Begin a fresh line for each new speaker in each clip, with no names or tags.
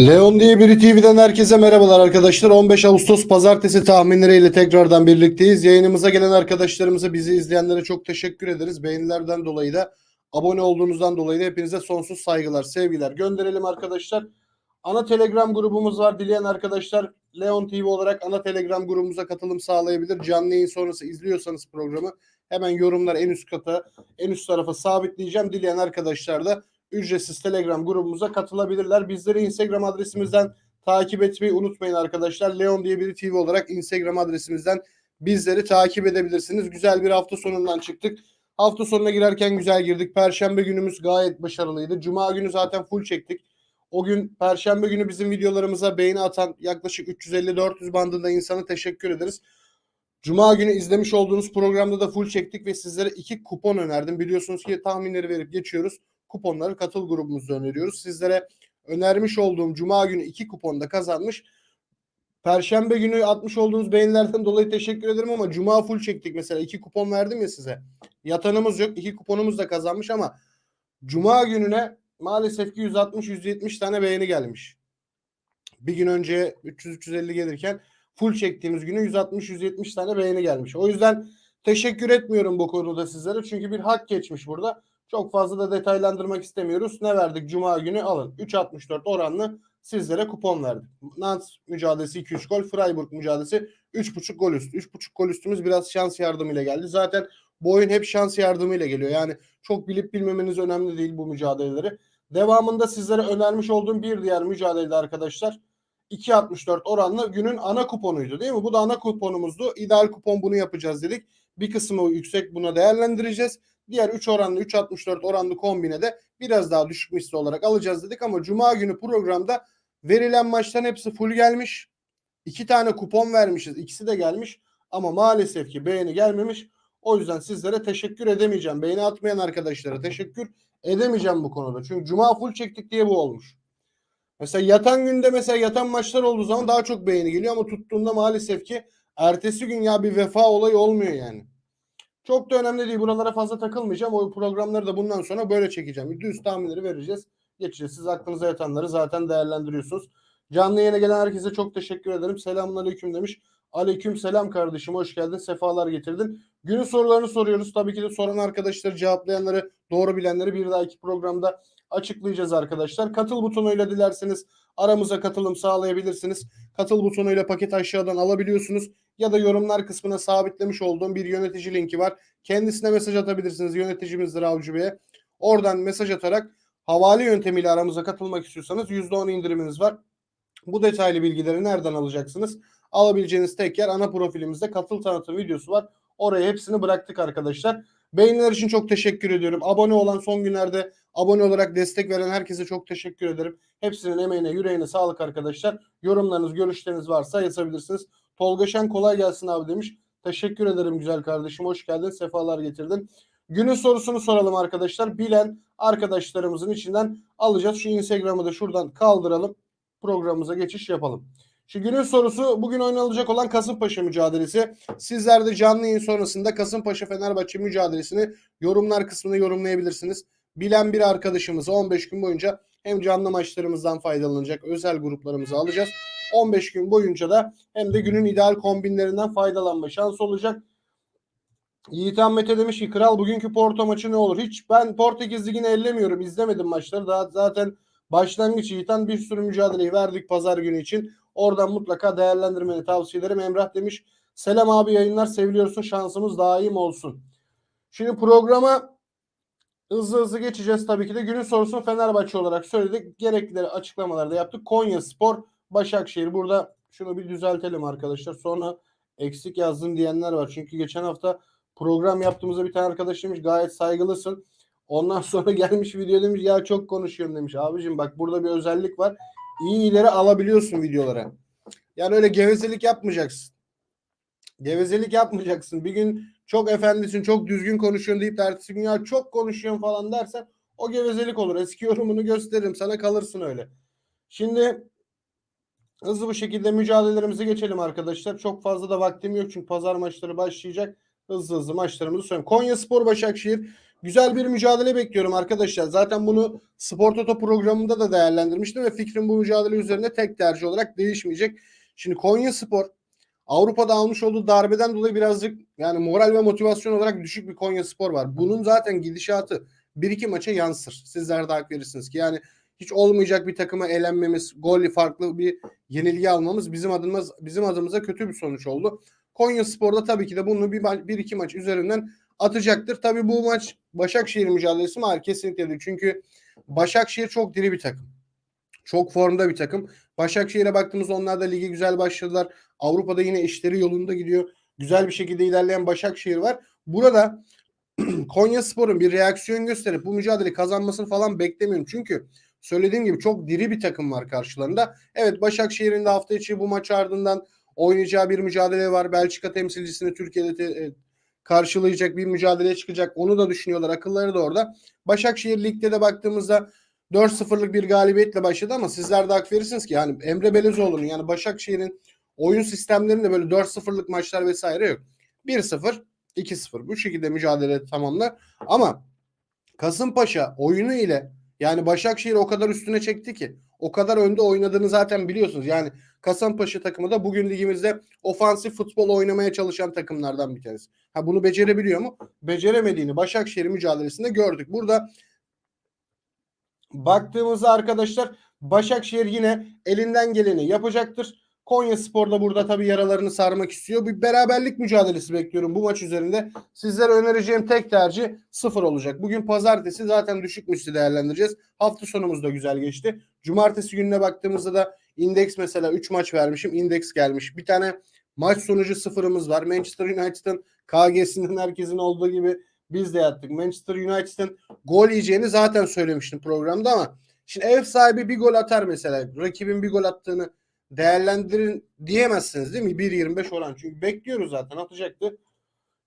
Leon diye biri TV'den herkese merhabalar arkadaşlar. 15 Ağustos pazartesi tahminleriyle tekrardan birlikteyiz. Yayınımıza gelen arkadaşlarımıza bizi izleyenlere çok teşekkür ederiz. Beğenilerden dolayı da abone olduğunuzdan dolayı da hepinize sonsuz saygılar, sevgiler gönderelim arkadaşlar. Ana Telegram grubumuz var. Dileyen arkadaşlar Leon TV olarak ana Telegram grubumuza katılım sağlayabilir. Canlı yayın sonrası izliyorsanız programı hemen yorumlar en üst kata, en üst tarafa sabitleyeceğim. Dileyen arkadaşlar da ücretsiz Telegram grubumuza katılabilirler. Bizleri Instagram adresimizden takip etmeyi unutmayın arkadaşlar. Leon diye bir TV olarak Instagram adresimizden bizleri takip edebilirsiniz. Güzel bir hafta sonundan çıktık. Hafta sonuna girerken güzel girdik. Perşembe günümüz gayet başarılıydı. Cuma günü zaten full çektik. O gün Perşembe günü bizim videolarımıza beğeni atan yaklaşık 350-400 bandında insana teşekkür ederiz. Cuma günü izlemiş olduğunuz programda da full çektik ve sizlere iki kupon önerdim. Biliyorsunuz ki tahminleri verip geçiyoruz kuponları katıl grubumuzda öneriyoruz. Sizlere önermiş olduğum cuma günü iki kuponda kazanmış. Perşembe günü atmış olduğunuz beğenilerden dolayı teşekkür ederim ama cuma full çektik mesela. iki kupon verdim ya size. Yatanımız yok. iki kuponumuz da kazanmış ama cuma gününe maalesef ki 160-170 tane beğeni gelmiş. Bir gün önce 300-350 gelirken full çektiğimiz günü 160-170 tane beğeni gelmiş. O yüzden teşekkür etmiyorum bu konuda sizlere. Çünkü bir hak geçmiş burada. Çok fazla da detaylandırmak istemiyoruz. Ne verdik? Cuma günü alın. 3.64 oranlı sizlere kupon verdik. Nantes mücadelesi 2-3 gol. Freiburg mücadelesi 3.5 gol üstü. 3.5 gol üstümüz biraz şans yardımıyla geldi. Zaten bu oyun hep şans yardımıyla geliyor. Yani çok bilip bilmemeniz önemli değil bu mücadeleleri. Devamında sizlere önermiş olduğum bir diğer mücadelede arkadaşlar 2.64 oranlı günün ana kuponuydu değil mi? Bu da ana kuponumuzdu. İdeal kupon bunu yapacağız dedik. Bir kısmı yüksek buna değerlendireceğiz. Diğer 3 oranlı 3.64 oranlı kombine de biraz daha düşük misli olarak alacağız dedik ama cuma günü programda verilen maçların hepsi full gelmiş. İki tane kupon vermişiz. ikisi de gelmiş ama maalesef ki beğeni gelmemiş. O yüzden sizlere teşekkür edemeyeceğim. Beğeni atmayan arkadaşlara teşekkür edemeyeceğim bu konuda. Çünkü cuma full çektik diye bu olmuş. Mesela yatan günde mesela yatan maçlar olduğu zaman daha çok beğeni geliyor ama tuttuğunda maalesef ki ertesi gün ya bir vefa olayı olmuyor yani. Çok da önemli değil. Buralara fazla takılmayacağım. O programları da bundan sonra böyle çekeceğim. Düz tahminleri vereceğiz. Geçeceğiz. Siz aklınıza yatanları zaten değerlendiriyorsunuz. Canlı yayına gelen herkese çok teşekkür ederim. Selamun aleyküm demiş. Aleyküm selam kardeşim. Hoş geldin. Sefalar getirdin. Günün sorularını soruyoruz. Tabii ki de soran arkadaşları cevaplayanları doğru bilenleri bir dahaki programda açıklayacağız arkadaşlar. Katıl butonuyla dilerseniz aramıza katılım sağlayabilirsiniz. Katıl butonuyla paket aşağıdan alabiliyorsunuz ya da yorumlar kısmına sabitlemiş olduğum bir yönetici linki var. Kendisine mesaj atabilirsiniz. Yöneticimizdir Avcı Bey'e. Oradan mesaj atarak havale yöntemiyle aramıza katılmak istiyorsanız %10 indiriminiz var. Bu detaylı bilgileri nereden alacaksınız? Alabileceğiniz tek yer ana profilimizde katıl tanıtım videosu var. Oraya hepsini bıraktık arkadaşlar. Beğeniler için çok teşekkür ediyorum. Abone olan son günlerde abone olarak destek veren herkese çok teşekkür ederim. Hepsinin emeğine, yüreğine sağlık arkadaşlar. Yorumlarınız, görüşleriniz varsa yazabilirsiniz. Tolga Şen kolay gelsin abi demiş. Teşekkür ederim güzel kardeşim. Hoş geldin. Sefalar getirdin. Günün sorusunu soralım arkadaşlar. Bilen arkadaşlarımızın içinden alacağız. Şu Instagram'ı da şuradan kaldıralım. Programımıza geçiş yapalım. Şu günün sorusu bugün oynanacak olan Kasımpaşa mücadelesi. Sizler de canlı yayın sonrasında Kasımpaşa Fenerbahçe mücadelesini yorumlar kısmına yorumlayabilirsiniz. Bilen bir arkadaşımız 15 gün boyunca hem canlı maçlarımızdan faydalanacak özel gruplarımızı alacağız. 15 gün boyunca da hem de günün ideal kombinlerinden faydalanma şansı olacak. Yiğit Ahmet'e demiş ki kral bugünkü Porto maçı ne olur? Hiç ben Portekiz Ligi'ni ellemiyorum. izlemedim maçları. Daha zaten başlangıç Yiğit'ten bir sürü mücadeleyi verdik pazar günü için. Oradan mutlaka değerlendirmeni tavsiye ederim. Emrah demiş selam abi yayınlar seviliyorsun şansımız daim olsun. Şimdi programa hızlı hızlı geçeceğiz tabii ki de. Günün sorusunu Fenerbahçe olarak söyledik. Gerekli açıklamaları da yaptık. Konya Spor Başakşehir. Burada şunu bir düzeltelim arkadaşlar. Sonra eksik yazdın diyenler var. Çünkü geçen hafta program yaptığımızda bir tane arkadaş demiş gayet saygılısın. Ondan sonra gelmiş video demiş ya çok konuşuyorum demiş. Abicim bak burada bir özellik var. İyi ileri alabiliyorsun videolara. Yani öyle gevezelik yapmayacaksın. Gevezelik yapmayacaksın. Bir gün çok efendisin, çok düzgün konuşuyorsun deyip de ertesi gün ya çok konuşuyorsun falan dersen o gevezelik olur. Eski yorumunu gösteririm. Sana kalırsın öyle. Şimdi hızlı bir şekilde mücadelelerimize geçelim arkadaşlar. Çok fazla da vaktim yok çünkü pazar maçları başlayacak. Hızlı hızlı maçlarımızı söyleyeyim. Konya Spor Başakşehir güzel bir mücadele bekliyorum arkadaşlar. Zaten bunu Spor Toto programında da değerlendirmiştim ve fikrim bu mücadele üzerinde tek tercih olarak değişmeyecek. Şimdi Konya Spor Avrupa'da almış olduğu darbeden dolayı birazcık yani moral ve motivasyon olarak düşük bir Konya Spor var. Bunun zaten gidişatı bir iki maça yansır. Sizler de hak verirsiniz ki yani hiç olmayacak bir takıma elenmemiz, golle farklı bir yenilgi almamız bizim adımız bizim adımıza kötü bir sonuç oldu. Konya Spor'da tabii ki de bunu bir, bir iki maç üzerinden atacaktır. Tabii bu maç Başakşehir mücadelesi mi? Hayır kesinlikle değil. Çünkü Başakşehir çok diri bir takım. Çok formda bir takım. Başakşehir'e baktığımızda onlar da ligi güzel başladılar. Avrupa'da yine işleri yolunda gidiyor. Güzel bir şekilde ilerleyen Başakşehir var. Burada Konya Spor'un bir reaksiyon gösterip bu mücadeleyi kazanmasını falan beklemiyorum. Çünkü söylediğim gibi çok diri bir takım var karşılarında. Evet Başakşehir'in de hafta içi bu maç ardından oynayacağı bir mücadele var. Belçika temsilcisini Türkiye'de te- e, karşılayacak bir mücadeleye çıkacak. Onu da düşünüyorlar. Akılları da orada. Başakşehir ligde de baktığımızda 4-0'lık bir galibiyetle başladı ama sizler de hak verirsiniz ki yani Emre Belezoğlu'nun yani Başakşehir'in oyun sistemlerinde böyle 4-0'lık maçlar vesaire yok. 1-0, 2-0 bu şekilde mücadele tamamlar. Ama Kasımpaşa oyunu ile yani Başakşehir o kadar üstüne çekti ki o kadar önde oynadığını zaten biliyorsunuz. Yani Kasımpaşa takımı da bugün ligimizde ofansif futbol oynamaya çalışan takımlardan bir tanesi. Ha bunu becerebiliyor mu? Beceremediğini Başakşehir mücadelesinde gördük. Burada baktığımızda arkadaşlar Başakşehir yine elinden geleni yapacaktır. Konya Spor da burada tabii yaralarını sarmak istiyor. Bir beraberlik mücadelesi bekliyorum bu maç üzerinde. Sizlere önereceğim tek tercih sıfır olacak. Bugün pazartesi zaten düşük müstü değerlendireceğiz. Hafta sonumuz da güzel geçti. Cumartesi gününe baktığımızda da indeks mesela 3 maç vermişim. indeks gelmiş. Bir tane maç sonucu sıfırımız var. Manchester United'ın KG'sinden herkesin olduğu gibi biz de yattık. Manchester United'ın gol yiyeceğini zaten söylemiştim programda ama şimdi ev sahibi bir gol atar mesela. Rakibin bir gol attığını değerlendirin diyemezsiniz değil mi? 1.25 oran. Çünkü bekliyoruz zaten atacaktı.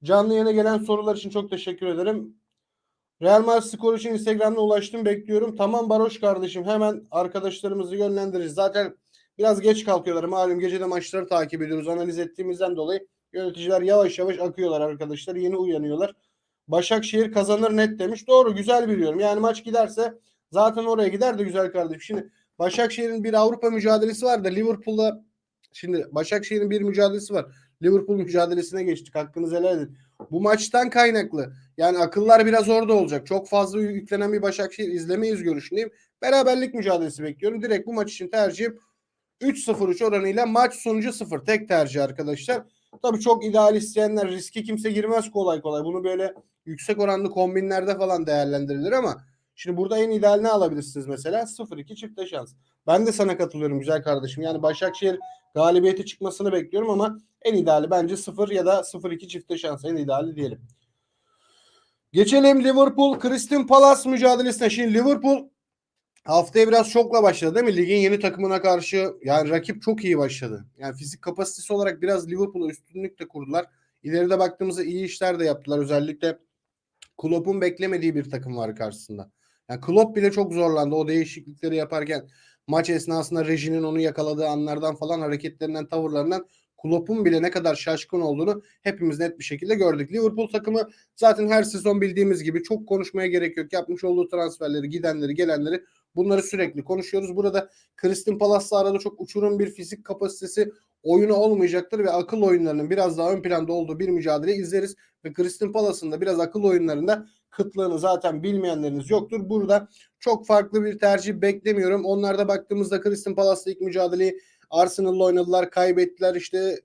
Canlı yayına gelen sorular için çok teşekkür ederim. Real Madrid skoru için Instagram'da ulaştım bekliyorum. Tamam Baroş kardeşim hemen arkadaşlarımızı yönlendiririz. Zaten biraz geç kalkıyorlar. Malum gece de maçları takip ediyoruz. Analiz ettiğimizden dolayı yöneticiler yavaş yavaş akıyorlar arkadaşlar. Yeni uyanıyorlar. Başakşehir kazanır net demiş. Doğru güzel biliyorum. Yani maç giderse zaten oraya gider de güzel kardeşim. Şimdi Başakşehir'in bir Avrupa mücadelesi var da Liverpool'la şimdi Başakşehir'in bir mücadelesi var. Liverpool mücadelesine geçtik. Hakkınızı helal edin. Bu maçtan kaynaklı. Yani akıllar biraz orada olacak. Çok fazla yüklenen bir Başakşehir izlemeyiz görüşündeyim. Beraberlik mücadelesi bekliyorum. Direkt bu maç için tercihim 3-0-3 oranıyla maç sonucu 0. Tek tercih arkadaşlar. Tabii çok ideal isteyenler riske kimse girmez kolay kolay. Bunu böyle yüksek oranlı kombinlerde falan değerlendirilir ama şimdi burada en ideal ne alabilirsiniz mesela? 0-2 çifte şans. Ben de sana katılıyorum güzel kardeşim. Yani Başakşehir galibiyeti çıkmasını bekliyorum ama en ideali bence 0 ya da 0-2 çifte şans. En ideali diyelim. Geçelim Liverpool Crystal Palace mücadelesine. Şimdi Liverpool haftaya biraz şokla başladı değil mi? Ligin yeni takımına karşı yani rakip çok iyi başladı. Yani fizik kapasitesi olarak biraz Liverpool'a üstünlük de kurdular. İleride baktığımızda iyi işler de yaptılar. Özellikle Klopp'un beklemediği bir takım var karşısında. Yani Klopp bile çok zorlandı o değişiklikleri yaparken maç esnasında rejinin onu yakaladığı anlardan falan hareketlerinden, tavırlarından Klopp'un bile ne kadar şaşkın olduğunu hepimiz net bir şekilde gördük. Liverpool takımı zaten her sezon bildiğimiz gibi çok konuşmaya gerek yok. Yapmış olduğu transferleri, gidenleri, gelenleri bunları sürekli konuşuyoruz. Burada Crystal Palace'la arada çok uçurum bir fizik kapasitesi oyunu olmayacaktır ve akıl oyunlarının biraz daha ön planda olduğu bir mücadele izleriz ve Crystal Palace'ın da biraz akıl oyunlarında kıtlığını zaten bilmeyenleriniz yoktur. Burada çok farklı bir tercih beklemiyorum. Onlarda baktığımızda Crystal Palace'la ilk mücadeleyi Arsenal'la oynadılar, kaybettiler. İşte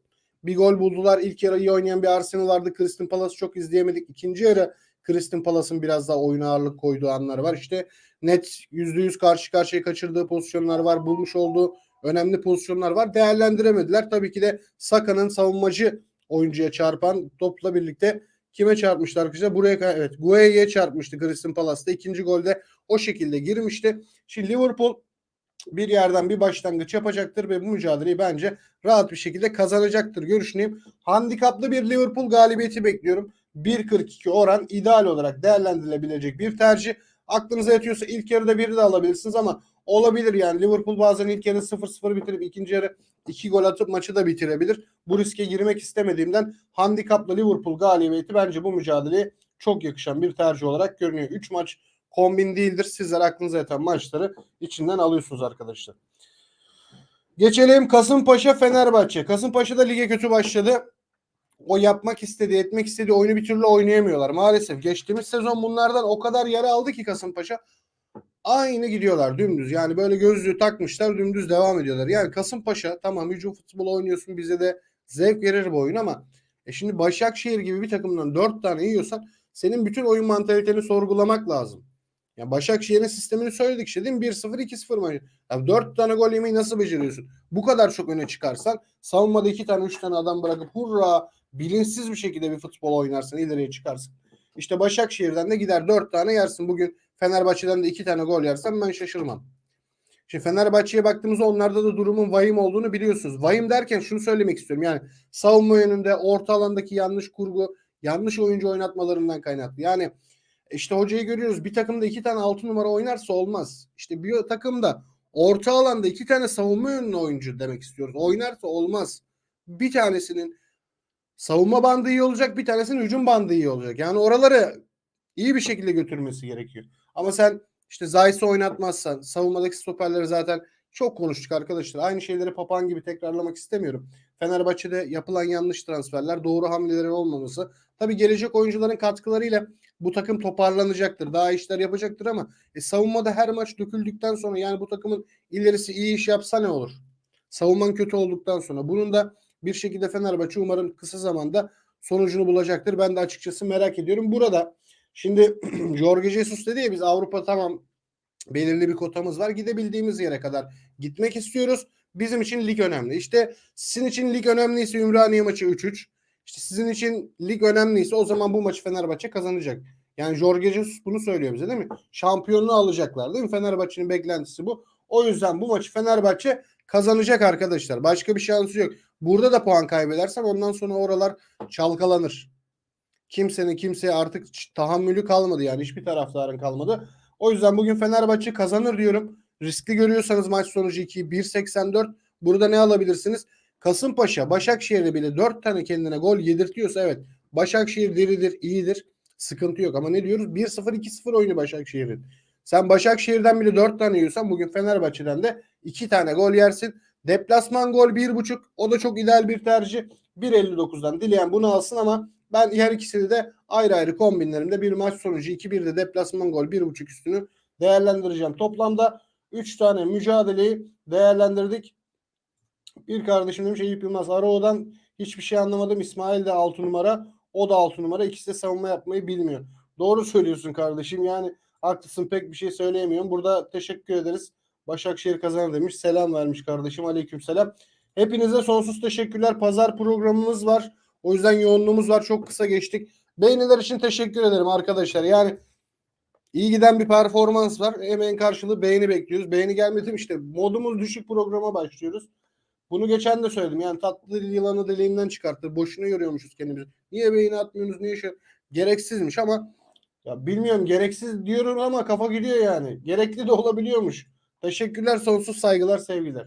bir gol buldular. İlk yarı iyi oynayan bir Arsenal vardı. Crystal Palace'ı çok izleyemedik. İkinci yarı Crystal Palace'ın biraz daha oyuna ağırlık koyduğu anlar var. İşte net %100 karşı karşıya kaçırdığı pozisyonlar var. Bulmuş olduğu önemli pozisyonlar var. Değerlendiremediler. Tabii ki de Saka'nın savunmacı oyuncuya çarpan topla birlikte kime çarpmıştı arkadaşlar? Buraya evet Gueye'ye çarpmıştı Crystal Palace'da. İkinci golde o şekilde girmişti. Şimdi Liverpool bir yerden bir başlangıç yapacaktır ve bu mücadeleyi bence rahat bir şekilde kazanacaktır görüşüneyim. Handikaplı bir Liverpool galibiyeti bekliyorum. 1.42 oran ideal olarak değerlendirilebilecek bir tercih. Aklınıza yatıyorsa ilk yarıda biri de alabilirsiniz ama olabilir yani Liverpool bazen ilk yarı 0-0 bitirip ikinci yarı 2 gol atıp maçı da bitirebilir. Bu riske girmek istemediğimden handikaplı Liverpool galibiyeti bence bu mücadeleyi çok yakışan bir tercih olarak görünüyor. 3 maç kombin değildir. Sizler aklınıza yatan maçları içinden alıyorsunuz arkadaşlar. Geçelim Kasımpaşa Fenerbahçe. Kasımpaşa da lige kötü başladı. O yapmak istediği, etmek istediği oyunu bir türlü oynayamıyorlar maalesef. Geçtiğimiz sezon bunlardan o kadar yara aldı ki Kasımpaşa. Aynı gidiyorlar dümdüz. Yani böyle gözlüğü takmışlar dümdüz devam ediyorlar. Yani Kasımpaşa tamam hücum futbolu oynuyorsun bize de zevk verir bu oyun ama e şimdi Başakşehir gibi bir takımdan 4 tane yiyorsan senin bütün oyun mantaliteni sorgulamak lazım. Ya Başakşehir'in sistemini söyledik işte değil mi? 1-0 2-0 maçı. Ya 4 tane gol yemeyi nasıl beceriyorsun? Bu kadar çok öne çıkarsan savunmada 2 tane 3 tane adam bırakıp hurra bilinçsiz bir şekilde bir futbol oynarsın ileriye çıkarsın. İşte Başakşehir'den de gider 4 tane yersin. Bugün Fenerbahçe'den de 2 tane gol yersen ben şaşırmam. Şimdi Fenerbahçe'ye baktığımızda onlarda da durumun vahim olduğunu biliyorsunuz. Vahim derken şunu söylemek istiyorum. Yani savunma yönünde orta alandaki yanlış kurgu, yanlış oyuncu oynatmalarından kaynaklı. Yani işte hocayı görüyoruz. Bir takımda iki tane altı numara oynarsa olmaz. İşte bir takımda orta alanda iki tane savunma yönlü oyuncu demek istiyoruz. Oynarsa olmaz. Bir tanesinin savunma bandı iyi olacak, bir tanesinin hücum bandı iyi olacak. Yani oraları iyi bir şekilde götürmesi gerekiyor. Ama sen işte Zayt'sı oynatmazsan, savunmadaki stoperleri zaten çok konuştuk arkadaşlar. Aynı şeyleri papağan gibi tekrarlamak istemiyorum. Fenerbahçe'de yapılan yanlış transferler, doğru hamlelerin olmaması. Tabii gelecek oyuncuların katkılarıyla bu takım toparlanacaktır. Daha işler yapacaktır ama e, savunmada her maç döküldükten sonra yani bu takımın ilerisi iyi iş yapsa ne olur? Savunman kötü olduktan sonra. Bunun da bir şekilde Fenerbahçe umarım kısa zamanda sonucunu bulacaktır. Ben de açıkçası merak ediyorum. Burada şimdi Jorge Jesus dedi ya biz Avrupa tamam belirli bir kotamız var. Gidebildiğimiz yere kadar gitmek istiyoruz. Bizim için lig önemli. İşte sizin için lig önemliyse Ümraniye maçı 3-3. İşte sizin için lig önemliyse o zaman bu maçı Fenerbahçe kazanacak. Yani Jorge Jesus bunu söylüyor bize değil mi? Şampiyonluğu alacaklar değil mi? Fenerbahçe'nin beklentisi bu. O yüzden bu maçı Fenerbahçe kazanacak arkadaşlar. Başka bir şansı yok. Burada da puan kaybedersen ondan sonra oralar çalkalanır. Kimsenin kimseye artık tahammülü kalmadı yani hiçbir taraftarın kalmadı. O yüzden bugün Fenerbahçe kazanır diyorum. Riskli görüyorsanız maç sonucu 2 1.84 burada ne alabilirsiniz? Kasımpaşa Başakşehir'e bile 4 tane kendine gol yedirtiyorsa evet Başakşehir diridir, iyidir. Sıkıntı yok ama ne diyoruz? 1-0 2-0 oyunu Başakşehir'in. Sen Başakşehir'den bile 4 tane yiyorsan bugün Fenerbahçe'den de 2 tane gol yersin. Deplasman gol 1.5 o da çok ideal bir tercih. 1.59'dan dileyen bunu alsın ama ben her ikisini de ayrı ayrı kombinlerimde bir maç sonucu 2-1 de deplasman gol 1.5 üstünü değerlendireceğim. Toplamda 3 tane mücadeleyi değerlendirdik. Bir kardeşim demiş Eyüp Yılmaz Arao'dan hiçbir şey anlamadım. İsmail de 6 numara. O da 6 numara. İkisi de savunma yapmayı bilmiyor. Doğru söylüyorsun kardeşim. Yani haklısın pek bir şey söyleyemiyorum. Burada teşekkür ederiz. Başakşehir kazanır demiş. Selam vermiş kardeşim. Aleyküm selam. Hepinize sonsuz teşekkürler. Pazar programımız var. O yüzden yoğunluğumuz var. Çok kısa geçtik. Beğeniler için teşekkür ederim arkadaşlar. Yani iyi giden bir performans var. Emeğin karşılığı beğeni bekliyoruz. Beğeni gelmedi işte modumuz düşük programa başlıyoruz. Bunu geçen de söyledim. Yani tatlı yılanı deliğinden çıkarttı. Boşuna yoruyormuşuz kendimizi. Niye beğeni atmıyorsunuz? Niye şey? Gereksizmiş ama ya bilmiyorum gereksiz diyorum ama kafa gidiyor yani. Gerekli de olabiliyormuş. Teşekkürler, sonsuz saygılar, sevgiler.